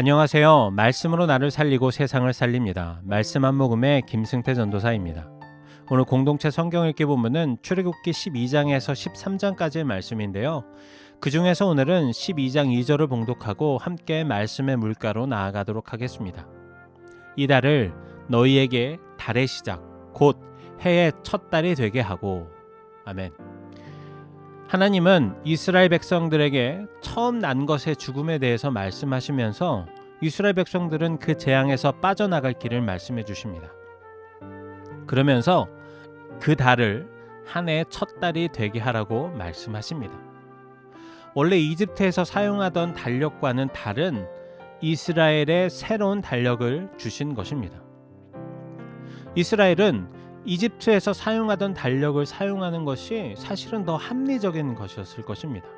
안녕하세요. 말씀으로 나를 살리고 세상을 살립니다. 말씀 한 모금의 김승태 전도사입니다. 오늘 공동체 성경 읽기 본문은 출애굽기 12장에서 13장까지의 말씀인데요. 그 중에서 오늘은 12장 2절을 봉독하고 함께 말씀의 물가로 나아가도록 하겠습니다. 이 달을 너희에게 달의 시작 곧 해의 첫 달이 되게 하고 아멘. 하나님은 이스라엘 백성들에게 처음 난 것의 죽음에 대해서 말씀하시면서 이스라엘 백성들은 그 재앙에서 빠져나갈 길을 말씀해 주십니다. 그러면서 그 달을 한 해의 첫 달이 되게 하라고 말씀하십니다. 원래 이집트에서 사용하던 달력과는 다른 이스라엘의 새로운 달력을 주신 것입니다. 이스라엘은 이집트에서 사용하던 달력을 사용하는 것이 사실은 더 합리적인 것이었을 것입니다.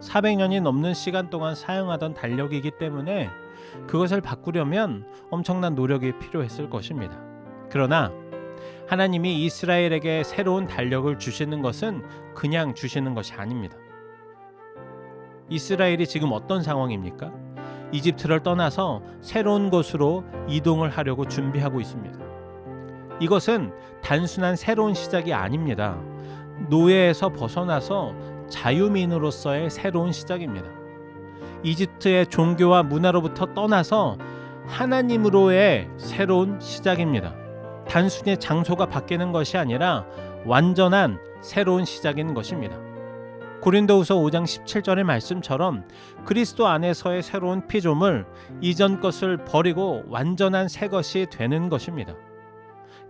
400년이 넘는 시간 동안 사용하던 달력이기 때문에 그것을 바꾸려면 엄청난 노력이 필요했을 것입니다. 그러나 하나님이 이스라엘에게 새로운 달력을 주시는 것은 그냥 주시는 것이 아닙니다. 이스라엘이 지금 어떤 상황입니까? 이집트를 떠나서 새로운 곳으로 이동을 하려고 준비하고 있습니다. 이것은 단순한 새로운 시작이 아닙니다. 노예에서 벗어나서 자유민으로서의 새로운 시작입니다. 이집트의 종교와 문화로부터 떠나서 하나님으로의 새로운 시작입니다. 단순히 장소가 바뀌는 것이 아니라 완전한 새로운 시작인 것입니다. 고린도후서 5장 17절의 말씀처럼 그리스도 안에서의 새로운 피조물 이전 것을 버리고 완전한 새 것이 되는 것입니다.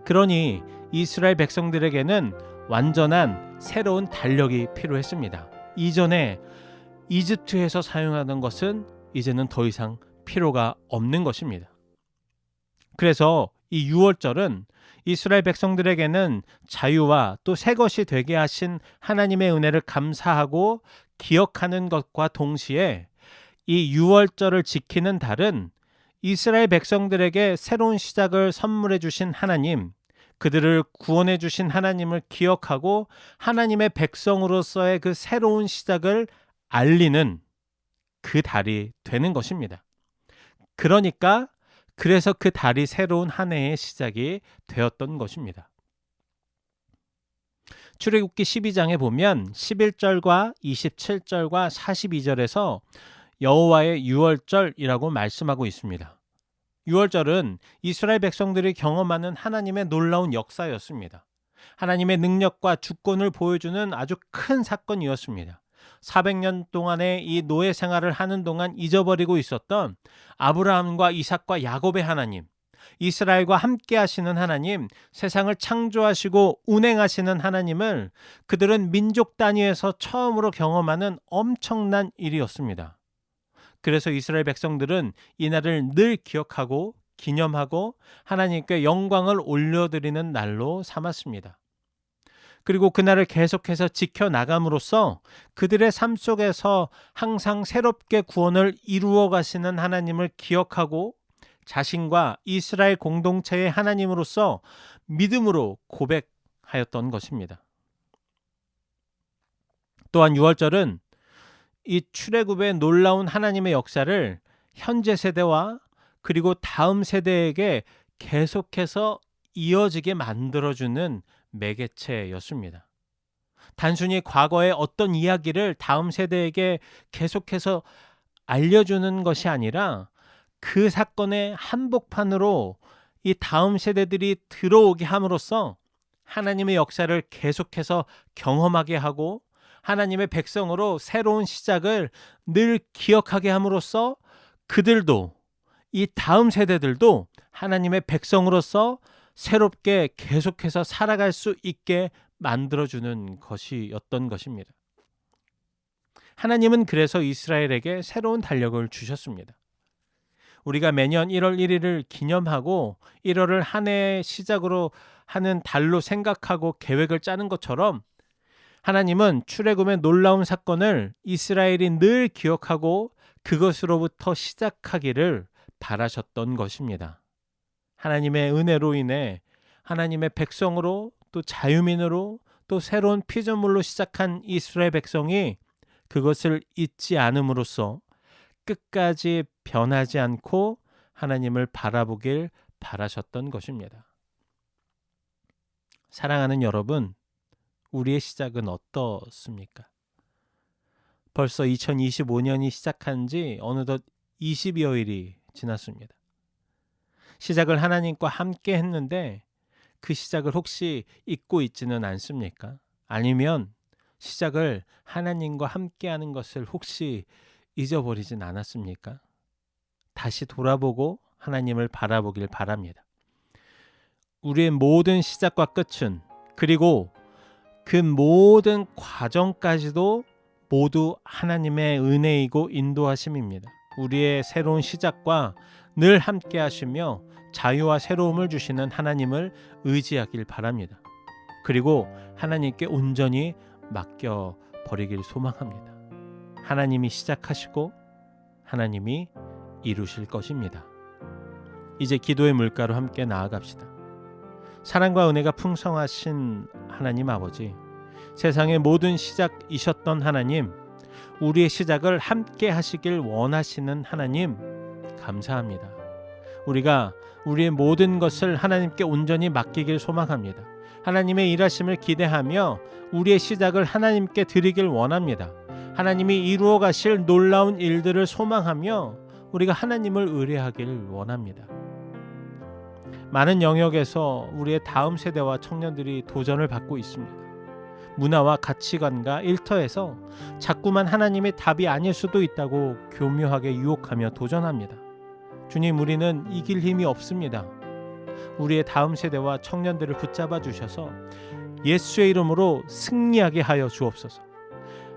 그러니 이스라엘 백성들에게는 완전한 새로운 달력이 필요했습니다. 이전에 이집트에서 사용하던 것은 이제는 더 이상 필요가 없는 것입니다. 그래서 이 6월절은 이스라엘 백성들에게는 자유와 또 새 것이 되게 하신 하나님의 은혜를 감사하고 기억하는 것과 동시에 이 6월절을 지키는 달은 이스라엘 백성들에게 새로운 시작을 선물해 주신 하나님, 그들을 구원해 주신 하나님을 기억하고 하나님의 백성으로서의 그 새로운 시작을 알리는 그 달이 되는 것입니다. 그러니까 그래서 그 달이 새로운 한 해의 시작이 되었던 것입니다. 출애굽기 12장에 보면 11절과 27절과 42절에서 여호와의 유월절이라고 말씀하고 있습니다. 유월절은 이스라엘 백성들이 경험하는 하나님의 놀라운 역사였습니다. 하나님의 능력과 주권을 보여주는 아주 큰 사건이었습니다. 400년 동안의 이 노예 생활을 하는 동안 잊어버리고 있었던 아브라함과 이삭과 야곱의 하나님, 이스라엘과 함께 하시는 하나님, 세상을 창조하시고 운행하시는 하나님을 그들은 민족 단위에서 처음으로 경험하는 엄청난 일이었습니다. 그래서 이스라엘 백성들은 이날을 늘 기억하고 기념하고 하나님께 영광을 올려드리는 날로 삼았습니다. 그리고 그날을 계속해서 지켜나감으로써 그들의 삶 속에서 항상 새롭게 구원을 이루어 가시는 하나님을 기억하고 자신과 이스라엘 공동체의 하나님으로서 믿음으로 고백하였던 것입니다. 또한 6월절은 이 출애굽의 놀라운 하나님의 역사를 현재 세대와 그리고 다음 세대에게 계속해서 이어지게 만들어주는 매개체였습니다. 단순히 과거의 어떤 이야기를 다음 세대에게 계속해서 알려주는 것이 아니라 그 사건의 한복판으로 이 다음 세대들이 들어오게 함으로써 하나님의 역사를 계속해서 경험하게 하고 하나님의 백성으로 새로운 시작을 늘 기억하게 함으로써 그들도 이 다음 세대들도 하나님의 백성으로서 새롭게 계속해서 살아갈 수 있게 만들어주는 것이었던 것입니다. 하나님은 그래서 이스라엘에게 새로운 달력을 주셨습니다. 우리가 매년 1월 1일을 기념하고 1월을 한 해의 시작으로 하는 달로 생각하고 계획을 짜는 것처럼 하나님은 출애굽의 놀라운 사건을 이스라엘이 늘 기억하고 그것으로부터 시작하기를 바라셨던 것입니다. 하나님의 은혜로 인해 하나님의 백성으로 또 자유민으로 또 새로운 피조물로 시작한 이스라엘 백성이 그것을 잊지 않음으로써 끝까지 변하지 않고 하나님을 바라보길 바라셨던 것입니다. 사랑하는 여러분, 우리의 시작은 어떻습니까? 벌써 2025년이 시작한 지 어느덧 20여일이 지났습니다. 시작을 하나님과 함께 했는데 그 시작을 혹시 잊고 있지는 않습니까? 아니면 시작을 하나님과 함께 하는 것을 혹시 잊어버리진 않았습니까? 다시 돌아보고 하나님을 바라보길 바랍니다. 우리의 모든 시작과 끝은 그리고 그 모든 과정까지도 모두 하나님의 은혜이고 인도하심입니다. 우리의 새로운 시작과 늘 함께 하시며 자유와 새로움을 주시는 하나님을 의지하길 바랍니다. 그리고 하나님께 온전히 맡겨 버리길 소망합니다. 하나님이 시작하시고 하나님이 이루실 것입니다. 이제 기도의 물가로 함께 나아갑시다. 사랑과 은혜가 풍성하신 하나님 아버지, 세상의 모든 시작이셨던 하나님, 우리의 시작을 함께 하시길 원하시는 하나님, 감사합니다. 우리가 우리의 모든 것을 하나님께 온전히 맡기길 소망합니다. 하나님의 일하심을 기대하며 우리의 시작을 하나님께 드리길 원합니다. 하나님이 이루어 가실 놀라운 일들을 소망하며 우리가 하나님을 의뢰하길 원합니다. 많은 영역에서 우리의 다음 세대와 청년들이 도전을 받고 있습니다. 문화와 가치관과 일터에서 자꾸만 하나님의 답이 아닐 수도 있다고 교묘하게 유혹하며 도전합니다. 주님, 우리는 이길 힘이 없습니다. 우리의 다음 세대와 청년들을 붙잡아 주셔서 예수의 이름으로 승리하게 하여 주옵소서.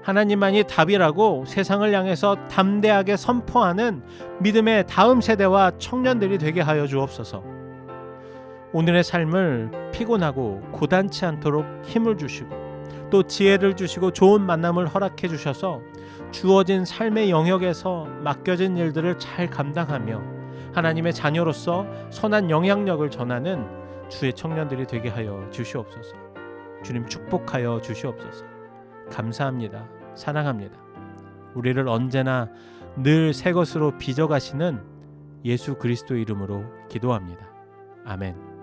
하나님만이 답이라고 세상을 향해서 담대하게 선포하는 믿음의 다음 세대와 청년들이 되게 하여 주옵소서. 오늘의 삶을 피곤하고 고단치 않도록 힘을 주시고 또 지혜를 주시고 좋은 만남을 허락해 주셔서 주어진 삶의 영역에서 맡겨진 일들을 잘 감당하며 하나님의 자녀로서 선한 영향력을 전하는 주의 청년들이 되게 하여 주시옵소서. 주님 축복하여 주시옵소서. 감사합니다. 사랑합니다. 우리를 언제나 늘 새 것으로 빚어 가시는 예수 그리스도 이름으로 기도합니다. 아멘.